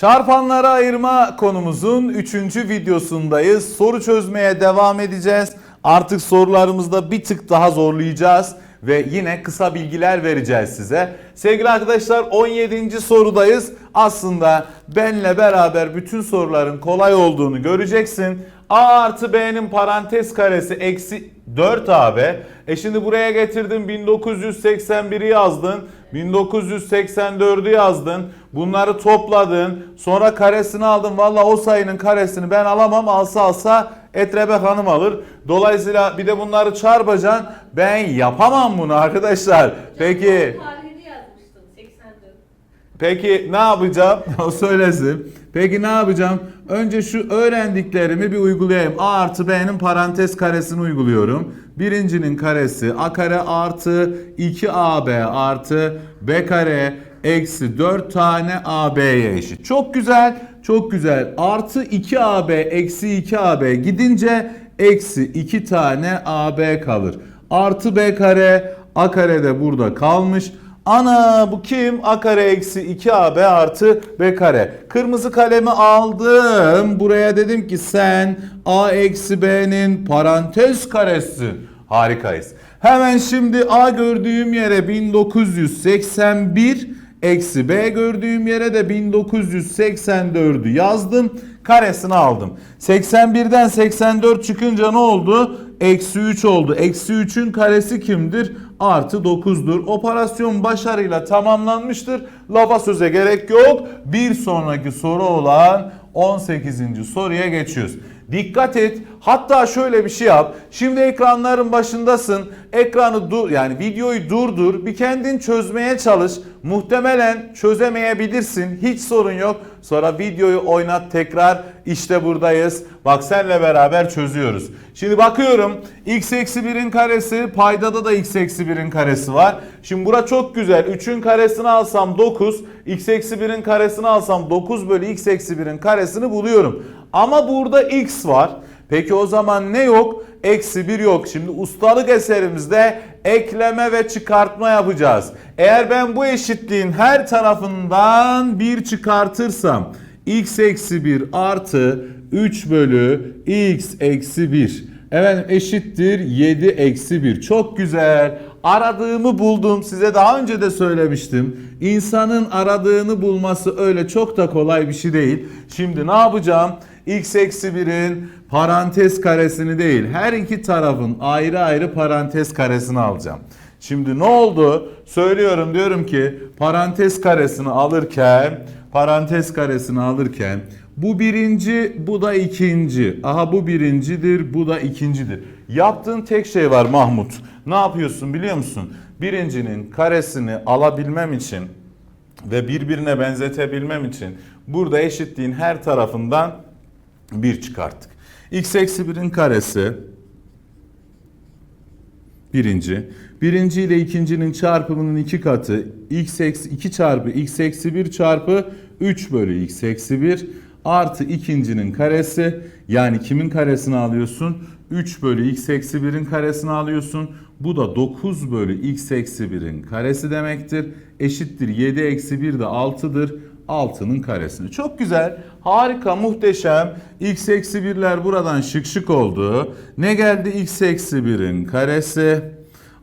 Çarpanlara ayırma konumuzun 3. videosundayız. Soru çözmeye devam edeceğiz. Artık sorularımızda bir tık daha zorlayacağız ve yine kısa bilgiler vereceğiz size. Sevgili arkadaşlar 17. sorudayız. Aslında benle beraber bütün soruların kolay olduğunu göreceksin. A artı B'nin parantez karesi eksi 4AB. E şimdi buraya getirdin 1981'i yazdın. 1984'ü yazdın. Bunları topladın. Sonra karesini aldın. Valla o sayının karesini ben alamam. Alsa alsa Etrebe Hanım alır. Dolayısıyla bir de bunları çarpacaksın. Ben yapamam bunu arkadaşlar. Peki Tarihini yazmıştım 84. Peki ne yapacağım? o söylesin. Peki ne yapacağım? Önce şu öğrendiklerimi bir uygulayayım. A artı B'nin parantez karesini uyguluyorum. Birincinin karesi A kare artı 2AB artı B kare eksi 4 tane AB'ye eşit. Çok güzel, çok güzel. Artı 2AB eksi 2AB gidince eksi 2 tane AB kalır. Artı B kare A kare de burada kalmış. Ana bu kim? A kare eksi 2AB artı B kare. Kırmızı kalemi aldım. Buraya dedim ki sen A eksi B'nin parantez karesi. Harikayız. Hemen şimdi A gördüğüm yere 1981 eksi B gördüğüm yere de 1984'ü yazdım. Karesini aldım. 81'den 84 çıkınca ne oldu? Eksi 3 oldu. Eksi 3'ün karesi kimdir? Artı 9'dur. Operasyon başarıyla tamamlanmıştır. Lafa söze gerek yok. Bir sonraki soru olan 18. soruya geçiyoruz. Dikkat et. Hatta şöyle bir şey yap. Şimdi ekranların başındasın. Ekranı dur yani videoyu durdur. Bir kendin çözmeye çalış. Muhtemelen çözemeyebilirsin. Hiç sorun yok. Sonra videoyu oynat tekrar. İşte buradayız. Bak senle beraber çözüyoruz. Şimdi bakıyorum. x eksi 1'in karesi. Paydada da x eksi 1'in karesi var. Şimdi bura çok güzel. 3'ün karesini alsam 9. x eksi 1'in karesini alsam 9 bölü x eksi 1'in karesini buluyorum. Ama burada x var. Peki o zaman ne yok? Eksi 1 yok. Şimdi ustalık eserimizde ekleme ve çıkartma yapacağız. Eğer ben bu eşitliğin her tarafından 1 çıkartırsam x eksi 1 artı 3 bölü x eksi 1 efendim eşittir 7 eksi 1. Çok güzel. Aradığımı buldum. Size daha önce de söylemiştim. İnsanın aradığını bulması öyle çok da kolay bir şey değil. Şimdi ne yapacağım? x eksi 1'in parantez karesini değil her iki tarafın ayrı ayrı parantez karesini alacağım. Şimdi ne oldu? Söylüyorum diyorum ki parantez karesini alırken parantez karesini alırken bu birinci bu da ikinci. Aha bu birincidir bu da ikincidir. Yaptığın tek şey var Mahmut. Ne yapıyorsun biliyor musun? Birincinin karesini alabilmem için ve birbirine benzetebilmem için burada eşitliğin her tarafından 1 çıkarttık. X eksi 1'in karesi birinci. Birinci ile ikincinin çarpımının iki katı x eksi 2 çarpı x eksi 1 çarpı 3 bölü x eksi 1 artı ikincinin karesi yani kimin karesini alıyorsun? 3 bölü x eksi 1'in karesini alıyorsun. Bu da 9 bölü x eksi 1'in karesi demektir. Eşittir 7 eksi 1 de 6'dır. 6'nın karesini. Çok güzel, harika, muhteşem. x eksi 1'ler buradan şık şık oldu. Ne geldi? x eksi 1'in karesi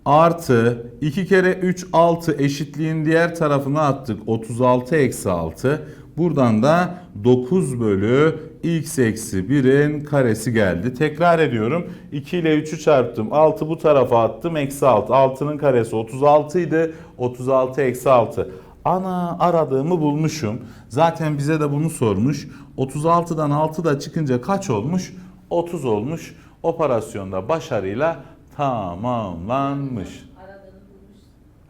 artı 2 kere 3 6 eşitliğin diğer tarafına attık. 36 eksi 6. Buradan da 9 bölü x eksi 1'in karesi geldi. Tekrar ediyorum. 2 ile 3'ü çarptım. 6 bu tarafa attım. Eksi 6. 6'nın karesi 36 idi. 36 eksi 6. Ana aradığımı bulmuşum. Zaten bize de bunu sormuş. 36'dan 6 da çıkınca kaç olmuş? 30 olmuş. Operasyonda başarıyla tamamlanmış.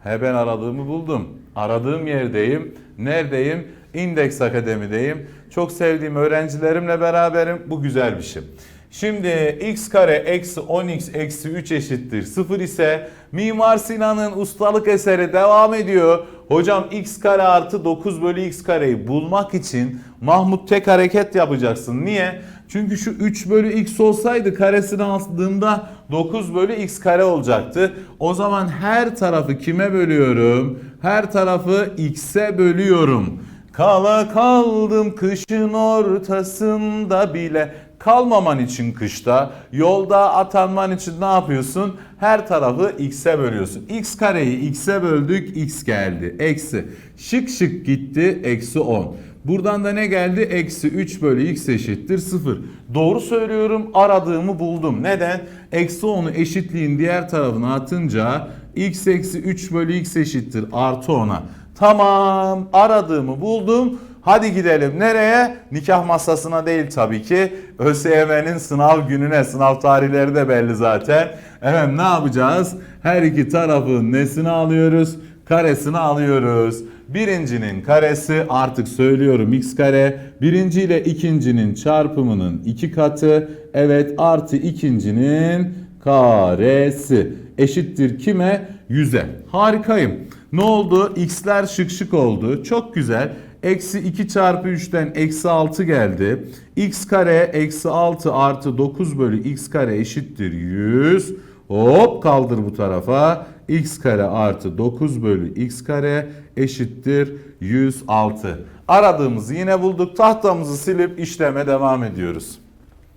He ben aradığımı buldum. Aradığım yerdeyim. Neredeyim? İndeks Akademi'deyim. Çok sevdiğim öğrencilerimle beraberim. Bu güzel bir şey. Şimdi x kare eksi 10x eksi 3 eşittir 0 ise Mimar Sinan'ın ustalık eseri devam ediyor. Hocam x kare artı 9 bölü x kareyi bulmak için Mahmut tek hareket yapacaksın. Niye? Çünkü şu 3 bölü x olsaydı karesini aldığımda 9 bölü x kare olacaktı. O zaman her tarafı kime bölüyorum? Her tarafı x'e bölüyorum. Kala kaldım kışın ortasında bile kalmaman için kışta yolda atanman için ne yapıyorsun? Her tarafı x'e bölüyorsun. x kareyi x'e böldük x geldi. Eksi. Şık şık gitti. Eksi 10. Buradan da ne geldi? Eksi 3 bölü x eşittir 0. Doğru söylüyorum aradığımı buldum. Neden? Eksi 10'u eşitliğin diğer tarafına atınca x eksi 3 bölü x eşittir artı 10'a. Tamam aradığımı buldum. Hadi gidelim nereye? Nikah masasına değil tabii ki. ÖSYM'nin sınav gününe, sınav tarihleri de belli zaten. Evet ne yapacağız? Her iki tarafın nesini alıyoruz? Karesini alıyoruz. Birincinin karesi artık söylüyorum x kare. Birinci ile ikincinin çarpımının iki katı. Evet artı ikincinin karesi. Eşittir kime? 100'e. Harikayım. Ne oldu? X'ler şık şık oldu. Çok güzel. Eksi 2 çarpı 3'ten eksi 6 geldi. X kare eksi 6 artı 9 bölü x kare eşittir 100. Hop kaldır bu tarafa. x kare artı 9 bölü x kare eşittir 106. Aradığımızı yine bulduk. Tahtamızı silip işleme devam ediyoruz.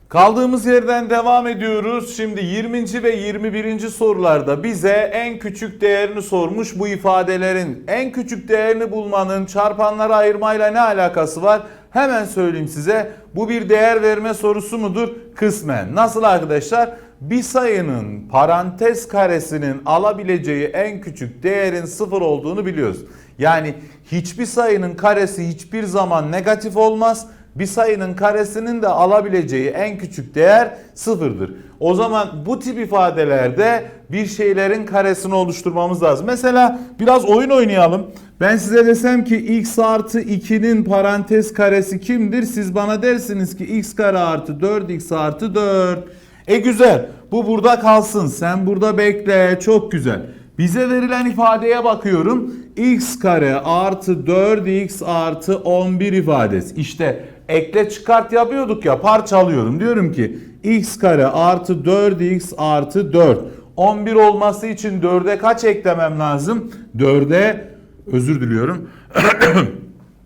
Kaldığımız yerden devam ediyoruz. Şimdi 20. ve 21. sorularda bize en küçük değerini sormuş bu ifadelerin. En küçük değerini bulmanın çarpanlara ayırmayla ne alakası var? Hemen söyleyeyim size. Bu bir değer verme sorusu mudur? Kısmen. Nasıl arkadaşlar? Bir sayının parantez karesinin alabileceği en küçük değerin sıfır olduğunu biliyoruz. Yani hiçbir sayının karesi hiçbir zaman negatif olmaz bir sayının karesinin de alabileceği en küçük değer sıfırdır. O zaman bu tip ifadelerde bir şeylerin karesini oluşturmamız lazım. Mesela biraz oyun oynayalım. Ben size desem ki x artı 2'nin parantez karesi kimdir? Siz bana dersiniz ki x kare artı 4x artı 4. E güzel bu burada kalsın sen burada bekle çok güzel. Bize verilen ifadeye bakıyorum. x kare artı 4x artı 11 ifadesi. İşte ekle çıkart yapıyorduk ya parçalıyorum. Diyorum ki x kare artı 4x artı 4. 11 olması için 4'e kaç eklemem lazım? 4'e özür diliyorum.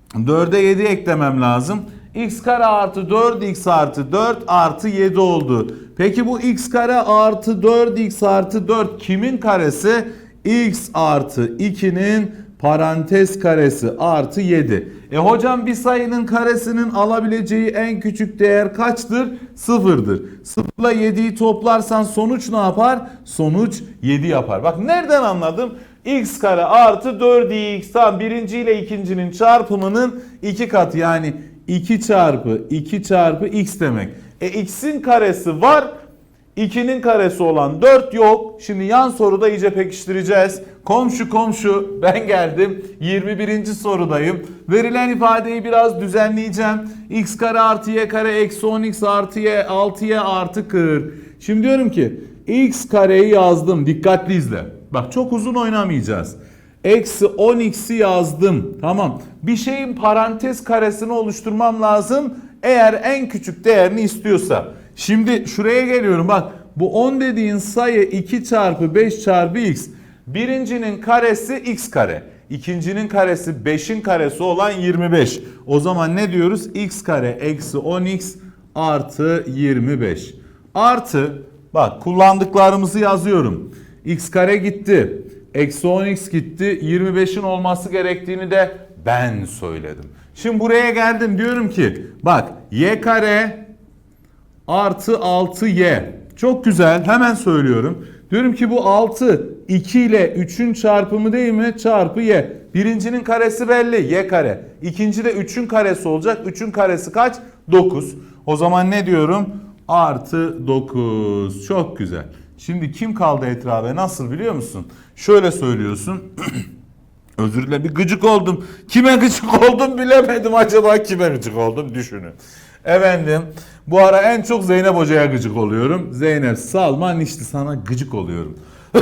4'e 7 eklemem lazım. x kare artı 4x artı 4 artı 7 oldu. Peki bu x kare artı 4x artı 4 kimin karesi? X artı 2'nin parantez karesi artı 7. E hocam bir sayının karesinin alabileceği en küçük değer kaçtır? Sıfırdır. Sıfırla 7'yi toplarsan sonuç ne yapar? Sonuç 7 yapar. Bak nereden anladım? x kare artı 4x tam birinci ile ikincinin çarpımının iki katı yani 2 çarpı 2 çarpı x demek. E x'in karesi var 2'nin karesi olan 4 yok. Şimdi yan soruda iyice pekiştireceğiz. Komşu komşu ben geldim. 21. sorudayım. Verilen ifadeyi biraz düzenleyeceğim. x kare artı y kare eksi 10x artı y 6y artı 40. Şimdi diyorum ki x kareyi yazdım. Dikkatli izle. Bak çok uzun oynamayacağız. Eksi 10x'i yazdım. Tamam. Bir şeyin parantez karesini oluşturmam lazım. Eğer en küçük değerini istiyorsa. Şimdi şuraya geliyorum bak. Bu 10 dediğin sayı 2 çarpı 5 çarpı x. Birincinin karesi x kare. İkincinin karesi 5'in karesi olan 25. O zaman ne diyoruz? x kare eksi 10x artı 25. Artı bak kullandıklarımızı yazıyorum. x kare gitti. Eksi 10x gitti. 25'in olması gerektiğini de ben söyledim. Şimdi buraya geldim diyorum ki bak y kare artı 6y. Çok güzel hemen söylüyorum. Diyorum ki bu 6 2 ile 3'ün çarpımı değil mi? Çarpı y. Birincinin karesi belli y kare. İkinci de 3'ün karesi olacak. 3'ün karesi kaç? 9. O zaman ne diyorum? Artı 9. Çok güzel. Şimdi kim kaldı etrafa? Nasıl biliyor musun? Şöyle söylüyorsun. Özür dilerim bir gıcık oldum. Kime gıcık oldum bilemedim acaba kime gıcık oldum düşünün. Efendim bu ara en çok Zeynep Hoca'ya gıcık oluyorum. Zeynep Salman işte sana gıcık oluyorum.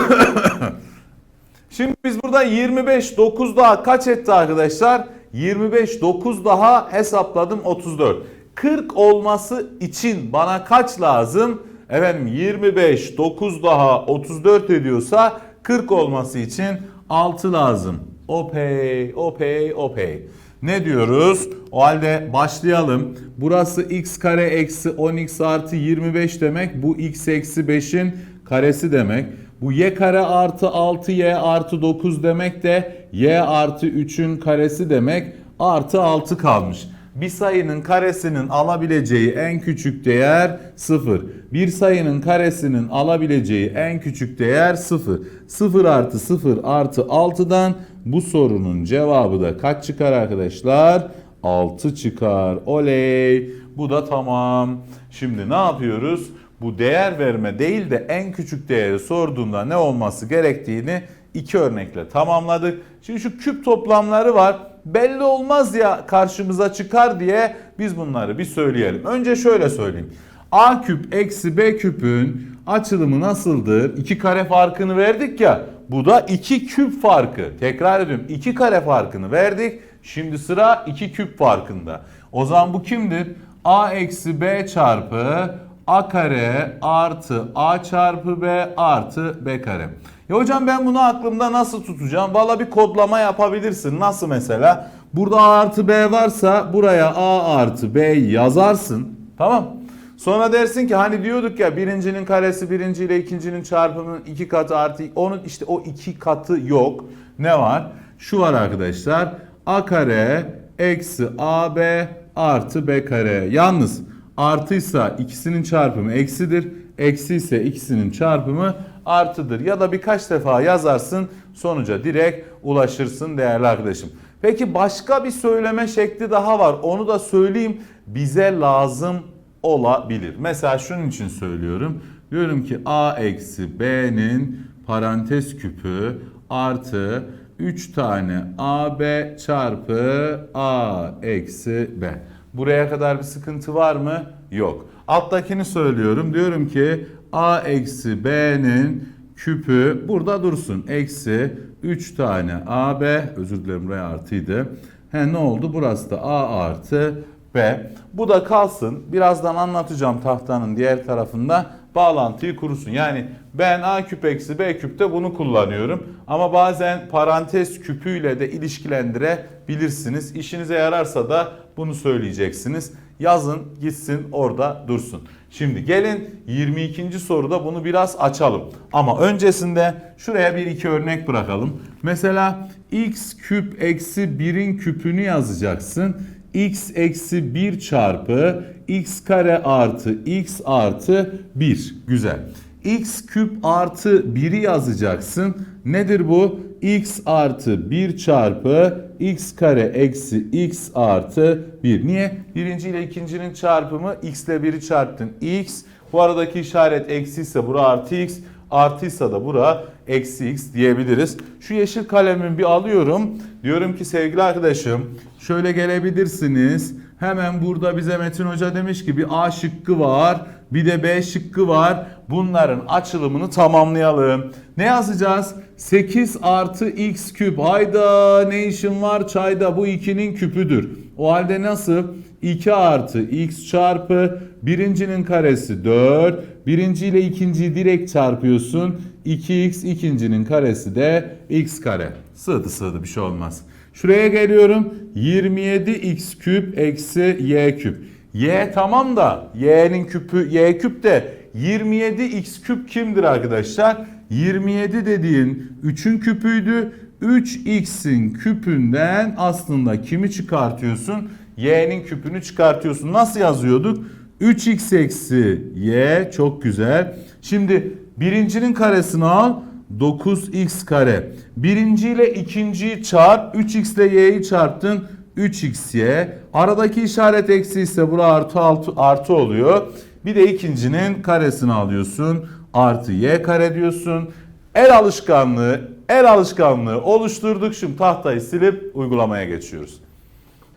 Şimdi biz burada 25 9 daha kaç etti arkadaşlar? 25 9 daha hesapladım 34. 40 olması için bana kaç lazım? Efendim 25 9 daha 34 ediyorsa 40 olması için 6 lazım. Opey, opey, opey. Ne diyoruz? O halde başlayalım. Burası x kare eksi 10x artı 25 demek. Bu x eksi 5'in karesi demek. Bu y kare artı 6y artı 9 demek de y artı 3'ün karesi demek. Artı 6 kalmış. Bir sayının karesinin alabileceği en küçük değer 0. Bir sayının karesinin alabileceği en küçük değer 0. 0 artı 0 artı 6'dan bu sorunun cevabı da kaç çıkar arkadaşlar? 6 çıkar. Oley. Bu da tamam. Şimdi ne yapıyoruz? Bu değer verme değil de en küçük değeri sorduğunda ne olması gerektiğini iki örnekle tamamladık. Şimdi şu küp toplamları var. Belli olmaz ya karşımıza çıkar diye biz bunları bir söyleyelim. Önce şöyle söyleyeyim. A küp eksi B küpün açılımı nasıldır? İki kare farkını verdik ya. Bu da iki küp farkı. Tekrar ediyorum. iki kare farkını verdik. Şimdi sıra iki küp farkında. O zaman bu kimdir? A eksi B çarpı A kare artı A çarpı B artı B kare. Ya hocam ben bunu aklımda nasıl tutacağım? Valla bir kodlama yapabilirsin. Nasıl mesela? Burada A artı B varsa buraya A artı B yazarsın. Tamam. Sonra dersin ki hani diyorduk ya birincinin karesi birinci ile ikincinin çarpımının iki katı artı onun işte o iki katı yok. Ne var? Şu var arkadaşlar. A kare eksi AB artı B kare. Yalnız artıysa ikisinin çarpımı eksidir. Eksi ise ikisinin çarpımı artıdır. Ya da birkaç defa yazarsın sonuca direkt ulaşırsın değerli arkadaşım. Peki başka bir söyleme şekli daha var. Onu da söyleyeyim. Bize lazım olabilir. Mesela şunun için söylüyorum. Diyorum ki a eksi b'nin parantez küpü artı 3 tane ab çarpı a eksi b. Buraya kadar bir sıkıntı var mı? Yok. Alttakini söylüyorum. Diyorum ki a eksi b'nin küpü burada dursun. Eksi 3 tane ab özür dilerim buraya artıydı. He ne oldu? Burası da a artı B. Bu da kalsın. Birazdan anlatacağım tahtanın diğer tarafında bağlantıyı kurusun. Yani ben A küp eksi B küpte bunu kullanıyorum. Ama bazen parantez küpüyle de ilişkilendirebilirsiniz. İşinize yararsa da bunu söyleyeceksiniz. Yazın gitsin orada dursun. Şimdi gelin 22. soruda bunu biraz açalım. Ama öncesinde şuraya bir iki örnek bırakalım. Mesela x küp eksi 1'in küpünü yazacaksın x eksi 1 çarpı x kare artı x artı 1. Güzel. x küp artı 1'i yazacaksın. Nedir bu? x artı 1 çarpı x kare eksi x artı 1. Niye? Birinci ile ikincinin çarpımı x ile 1'i çarptın. x. Bu aradaki işaret eksi ise bura artı x. Artıysa da bura eksi x diyebiliriz. Şu yeşil kalemimi bir alıyorum. Diyorum ki sevgili arkadaşım şöyle gelebilirsiniz. Hemen burada bize Metin Hoca demiş ki bir A şıkkı var. Bir de B şıkkı var. Bunların açılımını tamamlayalım. Ne yazacağız? 8 artı x küp. Hayda ne işin var çayda? Bu 2'nin küpüdür. O halde nasıl? 2 artı x çarpı birincinin karesi 4. Birinci ile ikinciyi direkt çarpıyorsun. 2x ikincinin karesi de x kare. Sığdı sığdı bir şey olmaz. Şuraya geliyorum. 27x küp eksi y küp. Y tamam da y'nin küpü y küp de 27x küp kimdir arkadaşlar? 27 dediğin 3'ün küpüydü. 3x'in küpünden aslında kimi çıkartıyorsun? y'nin küpünü çıkartıyorsun. Nasıl yazıyorduk? 3x eksi y çok güzel. Şimdi birincinin karesini al. 9x kare. Birinci ile ikinciyi çarp. 3x ile y'yi çarptın. 3xy. Aradaki işaret eksi ise bura artı, artı, artı oluyor. Bir de ikincinin karesini alıyorsun. Artı y kare diyorsun. El alışkanlığı, el alışkanlığı oluşturduk. Şimdi tahtayı silip uygulamaya geçiyoruz.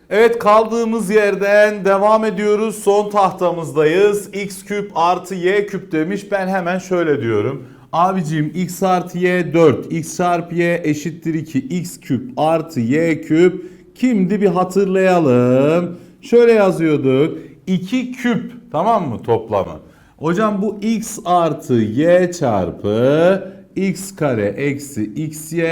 Evet kaldığımız yerden devam ediyoruz. Son tahtamızdayız. x küp artı y küp demiş. Ben hemen şöyle diyorum. Abicim x artı y 4. x çarpı y eşittir 2. x küp artı y küp. Kimdi bir hatırlayalım. Şöyle yazıyorduk. 2 küp tamam mı toplamı? Hocam bu x artı y çarpı x kare eksi xy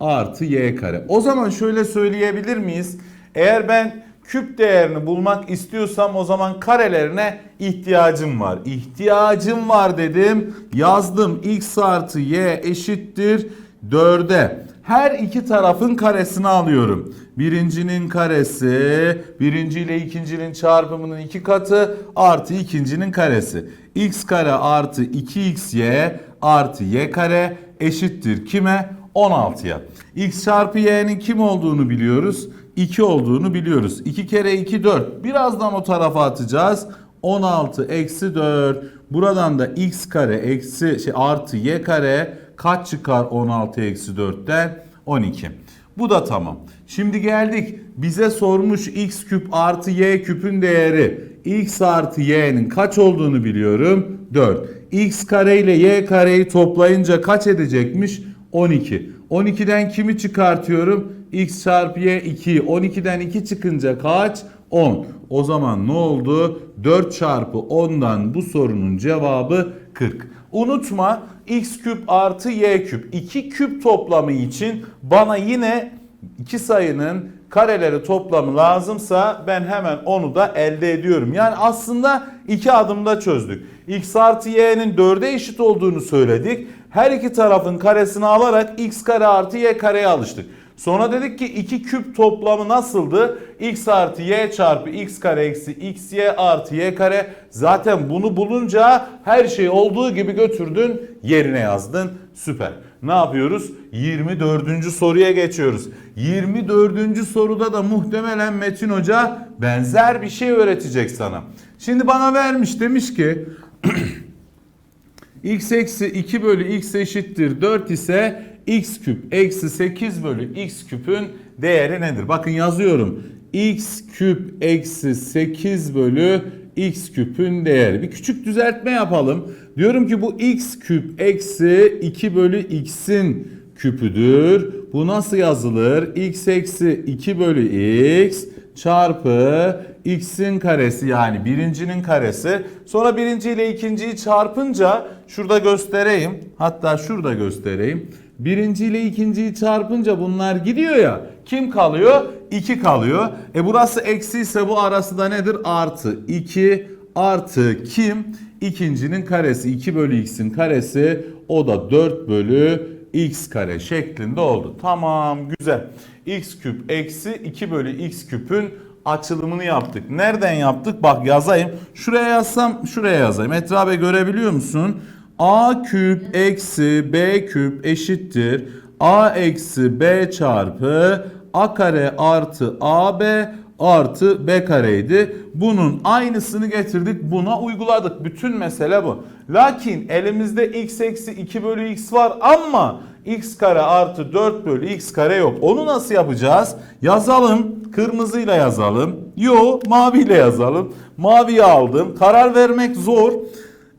artı y kare. O zaman şöyle söyleyebilir miyiz? Eğer ben küp değerini bulmak istiyorsam o zaman karelerine ihtiyacım var. İhtiyacım var dedim. Yazdım. X artı Y eşittir 4'e. Her iki tarafın karesini alıyorum. Birincinin karesi, birinci ile ikincinin çarpımının iki katı artı ikincinin karesi. X kare artı 2xy artı y kare eşittir kime? 16'ya. X çarpı y'nin kim olduğunu biliyoruz. 2 olduğunu biliyoruz. 2 kere 2 4. Birazdan o tarafa atacağız. 16 eksi 4. Buradan da x kare eksi şey artı y kare kaç çıkar 16 eksi 4'ten? 12. Bu da tamam. Şimdi geldik. Bize sormuş x küp artı y küpün değeri. x artı y'nin kaç olduğunu biliyorum. 4. x kare ile y kareyi toplayınca kaç edecekmiş? 12. 12'den kimi çıkartıyorum? X çarpı y 2. 12'den 2 çıkınca kaç? 10. O zaman ne oldu? 4 çarpı 10'dan bu sorunun cevabı 40. Unutma x küp artı y küp. 2 küp toplamı için bana yine iki sayının kareleri toplamı lazımsa ben hemen onu da elde ediyorum. Yani aslında iki adımda çözdük. x artı y'nin 4'e eşit olduğunu söyledik. Her iki tarafın karesini alarak x kare artı y kareye alıştık. Sonra dedik ki iki küp toplamı nasıldı? x artı y çarpı x kare eksi x y artı y kare. Zaten bunu bulunca her şey olduğu gibi götürdün yerine yazdın. Süper. Ne yapıyoruz? 24. soruya geçiyoruz. 24. soruda da muhtemelen Metin Hoca benzer bir şey öğretecek sana. Şimdi bana vermiş demiş ki x eksi 2 bölü x eşittir 4 ise x küp eksi 8 bölü x küpün değeri nedir? Bakın yazıyorum. x küp eksi 8 bölü x küpün değeri. Bir küçük düzeltme yapalım. Diyorum ki bu x küp eksi 2 bölü x'in küpüdür. Bu nasıl yazılır? x eksi 2 bölü x çarpı x'in karesi yani birincinin karesi. Sonra birinci ile ikinciyi çarpınca şurada göstereyim. Hatta şurada göstereyim. Birinci ile ikinciyi çarpınca bunlar gidiyor ya. Kim kalıyor? 2 kalıyor. E burası eksi ise bu arası da nedir? Artı 2 artı kim? İkincinin karesi 2 bölü x'in karesi o da 4 bölü x kare şeklinde oldu. Tamam güzel. x küp eksi 2 bölü x küpün açılımını yaptık. Nereden yaptık? Bak yazayım. Şuraya yazsam şuraya yazayım. Etrafı görebiliyor musun? A küp eksi b küp eşittir. a eksi b çarpı a kare artı ab artı b kareydi. Bunun aynısını getirdik buna uyguladık. Bütün mesele bu. Lakin elimizde x eksi 2 bölü x var ama x kare artı 4 bölü x kare yok. Onu nasıl yapacağız? Yazalım. Kırmızıyla yazalım. Yo maviyle yazalım. Maviyi aldım. Karar vermek zor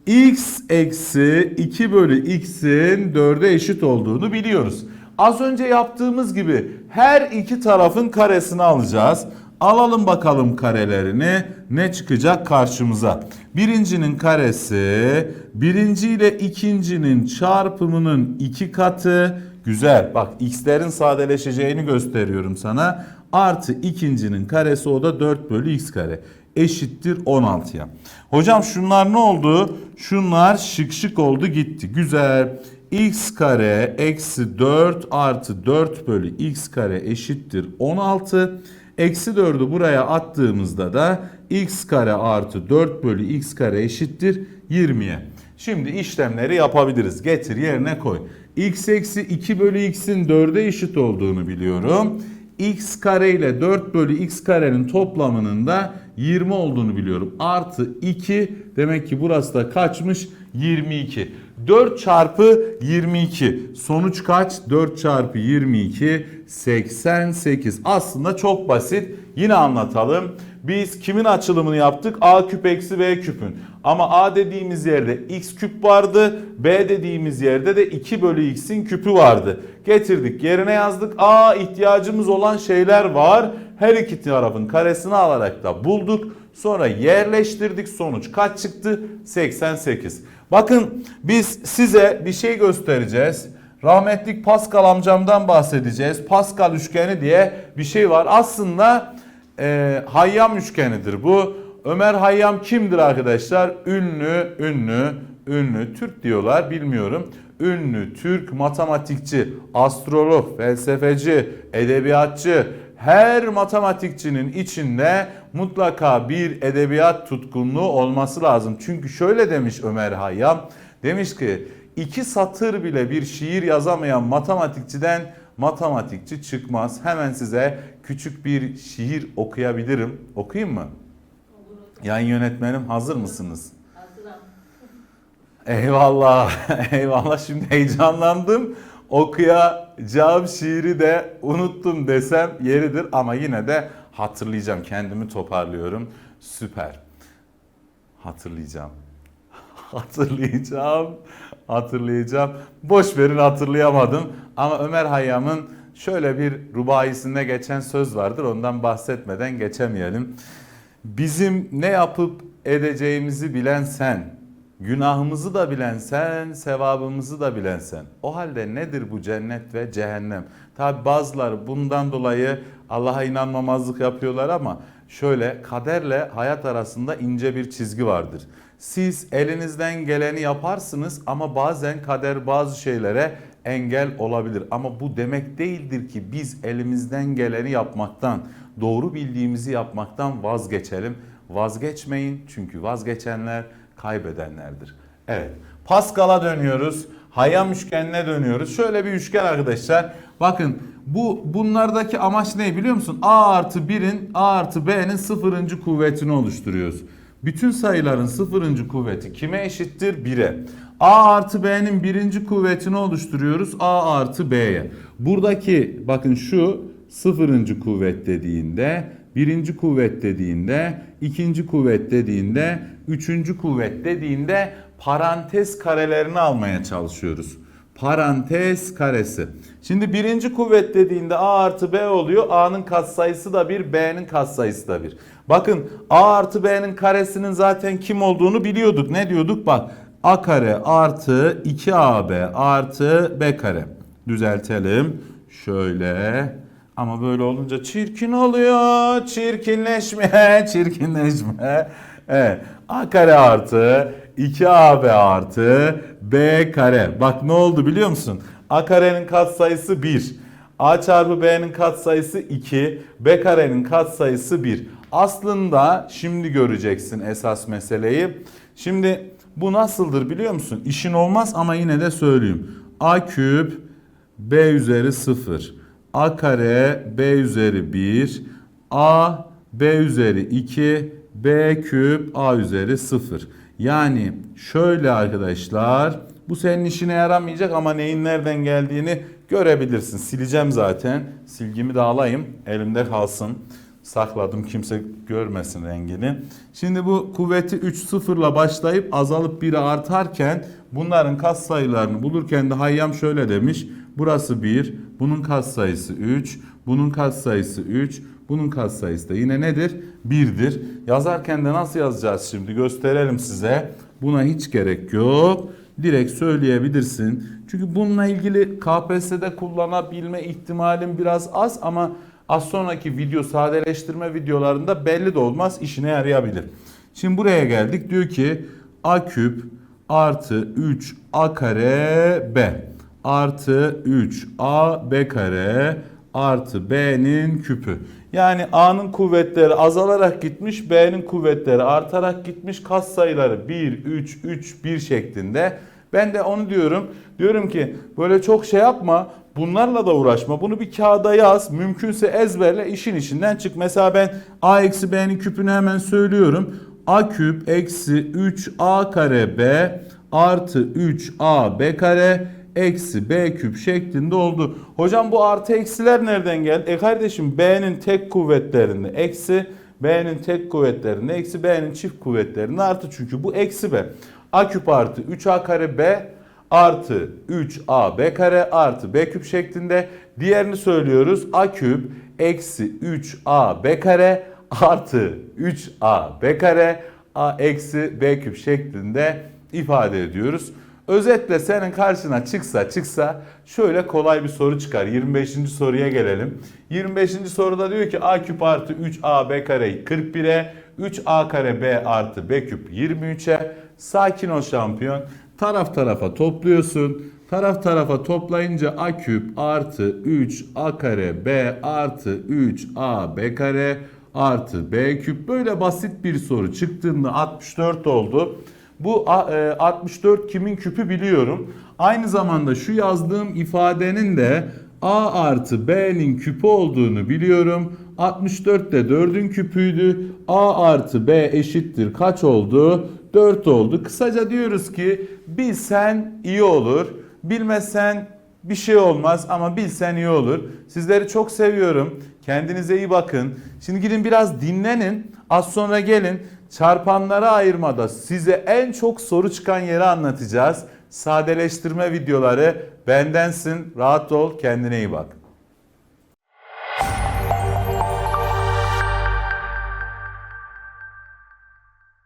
x eksi 2 bölü x'in 4'e eşit olduğunu biliyoruz. Az önce yaptığımız gibi her iki tarafın karesini alacağız. Alalım bakalım karelerini. Ne çıkacak karşımıza? Birincinin karesi, birinci ile ikincinin çarpımının iki katı. Güzel. Bak x'lerin sadeleşeceğini gösteriyorum sana. Artı ikincinin karesi o da 4 bölü x kare eşittir 16'ya. Hocam şunlar ne oldu? Şunlar şık şık oldu gitti. Güzel. x kare eksi 4 artı 4 bölü x kare eşittir 16. Eksi 4'ü buraya attığımızda da x kare artı 4 bölü x kare eşittir 20'ye. Şimdi işlemleri yapabiliriz. Getir yerine koy. x eksi 2 bölü x'in 4'e eşit olduğunu biliyorum x kare ile 4 bölü x karenin toplamının da 20 olduğunu biliyorum. Artı 2 demek ki burası da kaçmış? 22. 4 çarpı 22. Sonuç kaç? 4 çarpı 22 88. Aslında çok basit. Yine anlatalım. Biz kimin açılımını yaptık? A küp eksi B küpün. Ama A dediğimiz yerde x küp vardı. B dediğimiz yerde de 2 bölü x'in küpü vardı. Getirdik yerine yazdık. A ihtiyacımız olan şeyler var. Her iki tarafın karesini alarak da bulduk. Sonra yerleştirdik. Sonuç kaç çıktı? 88. Bakın biz size bir şey göstereceğiz. Rahmetlik Pascal amcamdan bahsedeceğiz. Pascal üçgeni diye bir şey var. Aslında e, Hayyam üçgenidir bu. Ömer Hayyam kimdir arkadaşlar? Ünlü, ünlü, ünlü Türk diyorlar bilmiyorum. Ünlü Türk matematikçi, astrolog, felsefeci, edebiyatçı, her matematikçinin içinde mutlaka bir edebiyat tutkunluğu olması lazım. Çünkü şöyle demiş Ömer Hayyam. Demiş ki iki satır bile bir şiir yazamayan matematikçiden matematikçi çıkmaz. Hemen size küçük bir şiir okuyabilirim. Okuyayım mı? Yayın yönetmenim hazır mısınız? Hazırım. Eyvallah, eyvallah. Şimdi heyecanlandım. Okuyacağım şiiri de unuttum desem yeridir ama yine de hatırlayacağım. Kendimi toparlıyorum. Süper. Hatırlayacağım. Hatırlayacağım. Hatırlayacağım. Boş verin hatırlayamadım. Ama Ömer Hayyam'ın şöyle bir rubayisinde geçen söz vardır. Ondan bahsetmeden geçemeyelim. Bizim ne yapıp edeceğimizi bilen sen, günahımızı da bilen sen, sevabımızı da bilen sen. O halde nedir bu cennet ve cehennem? Tabi bazıları bundan dolayı Allah'a inanmamazlık yapıyorlar ama şöyle kaderle hayat arasında ince bir çizgi vardır. Siz elinizden geleni yaparsınız ama bazen kader bazı şeylere engel olabilir. Ama bu demek değildir ki biz elimizden geleni yapmaktan, doğru bildiğimizi yapmaktan vazgeçelim. Vazgeçmeyin çünkü vazgeçenler kaybedenlerdir. Evet. Pascal'a dönüyoruz. Hayyam üçgenine dönüyoruz. Şöyle bir üçgen arkadaşlar. Bakın bu bunlardaki amaç ne biliyor musun? A artı 1'in A artı B'nin sıfırıncı kuvvetini oluşturuyoruz. Bütün sayıların sıfırıncı kuvveti kime eşittir? 1'e. A artı B'nin birinci kuvvetini oluşturuyoruz. A artı B'ye. Buradaki bakın şu sıfırıncı kuvvet dediğinde, birinci kuvvet dediğinde, ikinci kuvvet dediğinde, üçüncü kuvvet dediğinde parantez karelerini almaya çalışıyoruz. Parantez karesi. Şimdi birinci kuvvet dediğinde A artı B oluyor. A'nın katsayısı da 1, B'nin katsayısı da 1. Bakın A artı B'nin karesinin zaten kim olduğunu biliyorduk. Ne diyorduk? Bak A kare artı 2AB artı B kare. Düzeltelim. Şöyle. Ama böyle olunca çirkin oluyor. Çirkinleşme, çirkinleşme. Evet. A kare artı 2AB artı B kare. Bak ne oldu biliyor musun? A karenin katsayısı 1. A çarpı B'nin katsayısı 2. B karenin katsayısı 1. Aslında şimdi göreceksin esas meseleyi. Şimdi bu nasıldır biliyor musun? İşin olmaz ama yine de söyleyeyim. A küp B üzeri 0. A kare B üzeri 1. A B üzeri 2. B küp A üzeri 0. Yani şöyle arkadaşlar. Bu senin işine yaramayacak ama neyin nereden geldiğini görebilirsin. Sileceğim zaten. Silgimi de alayım. Elimde kalsın. Sakladım kimse görmesin rengini. Şimdi bu kuvveti 3 sıfırla başlayıp azalıp 1'e artarken bunların katsayılarını bulurken de Hayyam şöyle demiş. Burası 1, bunun katsayısı 3, bunun katsayısı 3, bunun katsayısı da yine nedir? 1'dir. Yazarken de nasıl yazacağız şimdi gösterelim size. Buna hiç gerek yok. Direkt söyleyebilirsin. Çünkü bununla ilgili KPSS'de kullanabilme ihtimalim biraz az ama az sonraki video sadeleştirme videolarında belli de olmaz işine yarayabilir. Şimdi buraya geldik diyor ki a küp artı 3 a kare b artı 3 a b kare artı b'nin küpü. Yani a'nın kuvvetleri azalarak gitmiş, b'nin kuvvetleri artarak gitmiş. Kas sayıları 1, 3, 3, 1 şeklinde. Ben de onu diyorum. Diyorum ki böyle çok şey yapma. Bunlarla da uğraşma. Bunu bir kağıda yaz. Mümkünse ezberle işin içinden çık. Mesela ben a eksi b'nin küpünü hemen söylüyorum. a küp eksi 3a kare b artı 3a b kare eksi b küp şeklinde oldu. Hocam bu artı eksiler nereden geldi? E kardeşim b'nin tek kuvvetlerinde eksi b'nin tek kuvvetlerinde eksi b'nin çift kuvvetlerinde artı çünkü bu eksi b. a küp artı 3a kare b artı 3a b kare artı b küp şeklinde. Diğerini söylüyoruz. a küp eksi 3a b kare artı 3a b kare a eksi b küp şeklinde ifade ediyoruz. Özetle senin karşına çıksa çıksa şöyle kolay bir soru çıkar. 25. soruya gelelim. 25. soruda diyor ki a küp artı 3ab kare 41'e 3a kare b artı b küp 23'e sakin ol şampiyon. Taraf tarafa topluyorsun. Taraf tarafa toplayınca a küp artı 3 a kare b artı 3 a b kare artı b küp böyle basit bir soru çıktığında 64 oldu. Bu a- e, 64 kimin küpü biliyorum. Aynı zamanda şu yazdığım ifadenin de a artı b'nin küpü olduğunu biliyorum. 64 de 4'ün küpüydü. a artı b eşittir kaç oldu? 4 oldu. Kısaca diyoruz ki bilsen iyi olur. Bilmesen bir şey olmaz ama bilsen iyi olur. Sizleri çok seviyorum. Kendinize iyi bakın. Şimdi gidin biraz dinlenin. Az sonra gelin. Çarpanlara ayırmada size en çok soru çıkan yeri anlatacağız. Sadeleştirme videoları bendensin. Rahat ol. Kendine iyi bak.